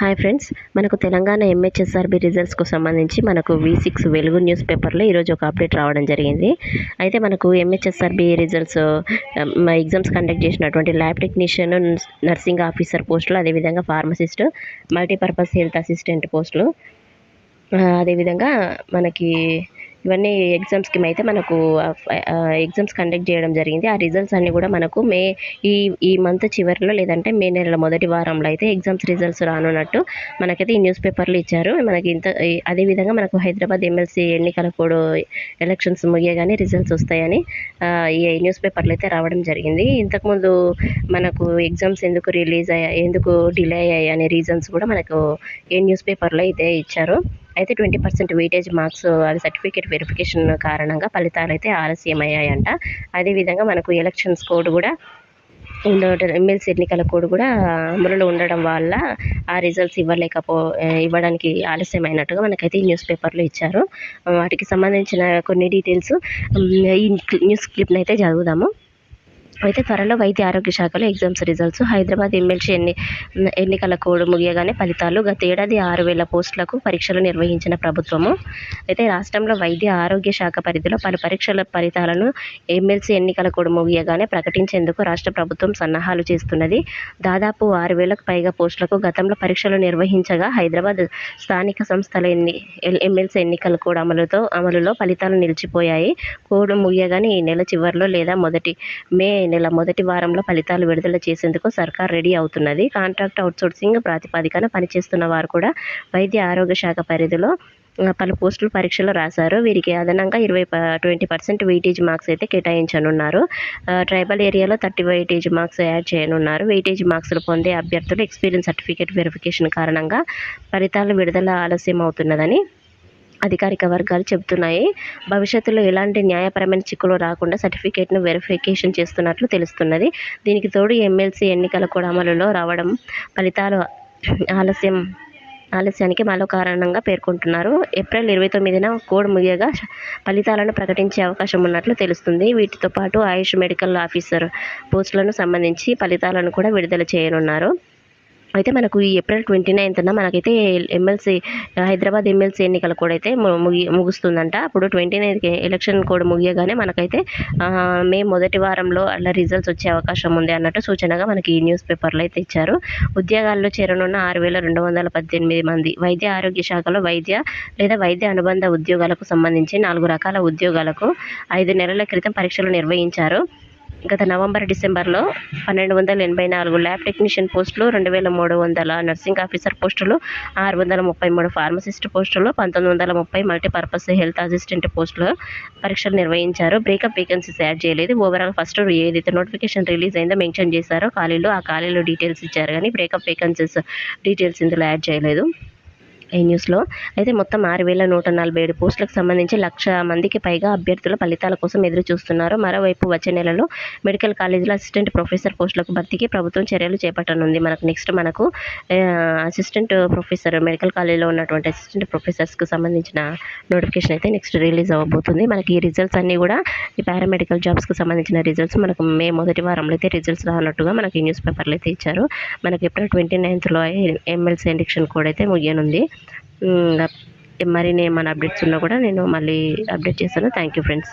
Hi friends మనకు Telangana MHSRB రిజల్ట్స్కు సంబంధించి మనకు వి సిక్స్ వెలుగు న్యూస్ పేపర్లో ఈరోజు ఒక అప్డేట్ రావడం జరిగింది. అయితే మనకు ఎంహెచ్ఎస్ఆర్బి రిజల్ట్స్ ఎగ్జామ్స్ కండక్ట్ చేసినటువంటి ల్యాబ్ టెక్నీషియన్ నర్సింగ్ ఆఫీసర్ పోస్టులు అదేవిధంగా ఫార్మసిస్ట్ మల్టీపర్పస్ హెల్త్ అసిస్టెంట్ పోస్టులు అదేవిధంగా మనకి ఇవన్నీ ఎగ్జామ్స్కి అయితే మనకు ఎగ్జామ్స్ కండక్ట్ చేయడం జరిగింది. ఆ రిజల్ట్స్ అన్నీ కూడా మనకు మే ఈ ఈ మంత్ చివరిలో లేదంటే మే నెల మొదటి వారంలో అయితే ఎగ్జామ్స్ రిజల్ట్స్ రానున్నట్టు మనకైతే ఈ న్యూస్ పేపర్లు ఇచ్చారు. మనకి ఇంత అదేవిధంగా మనకు హైదరాబాద్ ఎమ్మెల్సీ ఎన్నికల కూడా ఎలక్షన్స్ ముగియగానే రిజల్ట్స్ వస్తాయని ఈ న్యూస్ పేపర్లు అయితే రావడం జరిగింది. ఇంతకుముందు మనకు ఎగ్జామ్స్ ఎందుకు రిలీజ్ అయ్యాయి ఎందుకు డిలే అయ్యాయి అనే రీజన్స్ కూడా మనకు ఏ న్యూస్ పేపర్లో అయితే ఇచ్చారు. అయితే ట్వంటీ పర్సెంట్ వెయిటేజ్ మార్క్స్ అది సర్టిఫికేట్ వెరిఫికేషన్ కారణంగా ఫలితాలు అయితే ఆలస్యం అయ్యాయంట అదేవిధంగా మనకు ఎలక్షన్స్ కోడ్ కూడా ఎమ్మెల్సీ ఎన్నికల కోడ్ కూడా అమలులో ఉండడం వల్ల ఆ రిజల్ట్స్ ఇవ్వలేకపో ఇవ్వడానికి ఆలస్యమైనట్టుగా మనకైతే ఈ న్యూస్ పేపర్లో ఇచ్చారు. వాటికి సంబంధించిన కొన్ని డీటెయిల్స్ ఈ న్యూస్ క్లిప్ని అయితే చదువుదాము. అయితే త్వరలో వైద్య ఆరోగ్య శాఖలో ఎగ్జామ్స్ రిజల్ట్స్ హైదరాబాద్ ఎమ్మెల్సీ ఎన్ని ఎన్నికల కోడ్ ముగియగానే ఫలితాలు గత ఏడాది ఆరు వేల పోస్టులకు పరీక్షలు నిర్వహించిన ప్రభుత్వము. అయితే రాష్ట్రంలో వైద్య ఆరోగ్య శాఖ పరిధిలో పలు పరీక్షల ఫలితాలను ఎమ్మెల్సీ ఎన్నికల కోడ్ ముగియగానే ప్రకటించేందుకు రాష్ట్ర ప్రభుత్వం సన్నాహాలు చేస్తున్నది. దాదాపు ఆరు వేలకు పైగా పోస్టులకు గతంలో పరీక్షలు నిర్వహించగా హైదరాబాద్ స్థానిక సంస్థల ఎన్ని ఎమ్మెల్సీ ఎన్నికల కోడ్ అమలుతో అమలులో ఫలితాలు నిలిచిపోయాయి. కోడ్ ముగియగానే ఈ నెల చివరిలో లేదా మొదటి మే నెల మొదటి వారంలో ఫలితాలు విడుదల చేసేందుకు సర్కార్ రెడీ అవుతున్నది. కాంట్రాక్ట్ అవుట్సోర్సింగ్ ప్రాతిపదికన పనిచేస్తున్న వారు కూడా వైద్య ఆరోగ్య శాఖ పరిధిలో పలు పోస్టులు పరీక్షలు రాశారు. వీరికి అదనంగా ఇరవై ట్వంటీ పర్సెంట్ వెయిటేజ్ మార్క్స్ అయితే కేటాయించనున్నారు. ట్రైబల్ ఏరియాలో థర్టీ వెయిటేజ్ మార్క్స్ యాడ్ చేయనున్నారు. వెయిటేజ్ మార్క్స్లు పొందే అభ్యర్థులు ఎక్స్పీరియన్స్ సర్టిఫికేట్ వెరిఫికేషన్ కారణంగా ఫలితాలు విడుదల ఆలస్యం అవుతున్నదని అధికారిక వర్గాలు చెబుతున్నాయి. భవిష్యత్తులో ఎలాంటి న్యాయపరమైన చిక్కులు రాకుండా సర్టిఫికేట్ను వెరిఫికేషన్ చేస్తున్నట్లు తెలుస్తున్నది. దీనికి తోడు ఎమ్మెల్సీ ఎన్నికల కూడా అమలులో రావడం ఫలితాలు ఆలస్యం ఆలస్యానికి మరో కారణంగా పేర్కొంటున్నారు. ఏప్రిల్ ఇరవై తొమ్మిదిన కోడ్ ముగియగా ఫలితాలను ప్రకటించే అవకాశం ఉన్నట్లు తెలుస్తుంది. వీటితో పాటు ఆయుష్ మెడికల్ ఆఫీసర్ పోస్టులను సంబంధించి ఫలితాలను కూడా విడుదల చేయనున్నారు. అయితే మనకు ఈ ఏప్రిల్ ట్వంటీ నైన్త్న మనకైతే ఎమ్మెల్సీ హైదరాబాద్ ఎమ్మెల్సీ ఎన్నికల కూడా అయితే ము- ముగి ముగుస్తుందంట. అప్పుడు ట్వంటీ నైన్త్కి ఎలక్షన్ కోడ్ ముగియగానే మనకైతే మే మొదటి వారంలో అలా రిజల్ట్స్ వచ్చే అవకాశం ఉంది అన్నట్టు సూచనగా మనకి ఈ న్యూస్ పేపర్లో అయితే ఇచ్చారు. ఉద్యోగాల్లో చేరనున్న ఆరు వేల రెండు వందల పద్దెనిమిది మంది వైద్య ఆరోగ్య శాఖలో వైద్య లేదా వైద్య అనుబంధ ఉద్యోగాలకు సంబంధించి నాలుగు రకాల ఉద్యోగాలకు ఐదు నెలల క్రితం పరీక్షలు నిర్వహించారు. గత నవంబర్ డిసెంబర్లో పన్నెండు వందల ఎనభై నాలుగు ల్యాబ్ టెక్నీషియన్ పోస్టులు రెండు వేల మూడు వందల నర్సింగ్ ఆఫీసర్ పోస్టులు ఆరు వందల ముప్పై మూడు ఫార్మసిస్ట్ పోస్టులు పంతొమ్మిది వందల ముప్పై మల్టీపర్పస్ హెల్త్ అసిస్టెంట్ పోస్టులు పరీక్షలు నిర్వహించారు. బ్రేకప్ వేకెన్సీస్ యాడ్ చేయలేదు. ఓవరాల్ ఫస్ట్ ఏదైతే నోటిఫికేషన్ రిలీజ్ అయిందో మెన్షన్ చేశారో ఖాళీలు ఆ ఖాళీలో డీటెయిల్స్ ఇచ్చారు కానీ బ్రేకప్ వేకెన్సీస్ డీటెయిల్స్ ఇందులో యాడ్ చేయలేదు. ఏ న్యూస్లో. అయితే మొత్తం ఆరు వేల నూట నలభై ఏడు పోస్టులకు సంబంధించి లక్ష మందికి పైగా అభ్యర్థుల ఫలితాల కోసం ఎదురు చూస్తున్నారు. మరోవైపు వచ్చే నెలలో మెడికల్ కాలేజీలో అసిస్టెంట్ ప్రొఫెసర్ పోస్టులకు భర్తీకి ప్రభుత్వం చర్యలు చేపట్టనుంది. మనకు నెక్స్ట్ మనకు అసిస్టెంట్ ప్రొఫెసర్ మెడికల్ కాలేజీలో ఉన్నటువంటి అసిస్టెంట్ ప్రొఫెసర్స్కి సంబంధించిన నోటిఫికేషన్ అయితే నెక్స్ట్ రిలీజ్ అవ్వబోతుంది. మనకి ఈ రిజల్ట్స్ అన్నీ కూడా ఈ పారామెడికల్ జాబ్స్కి సంబంధించిన రిజల్ట్స్ మనకు మే మొదటి వారంలో అయితే రిజల్ట్స్ రానట్టుగా మనకి న్యూస్ పేపర్లు అయితే ఇచ్చారు. మనకి ఏప్రిల్ ట్వంటీ నైన్త్లో ఎమ్మెల్సీ ఎలక్షన్ కూడా అయితే ముగియనుంది. మరి నేను అప్డేట్స్ ఉన్నా కూడా నేను మళ్ళీ అప్డేట్ చేస్తాను. Thank you friends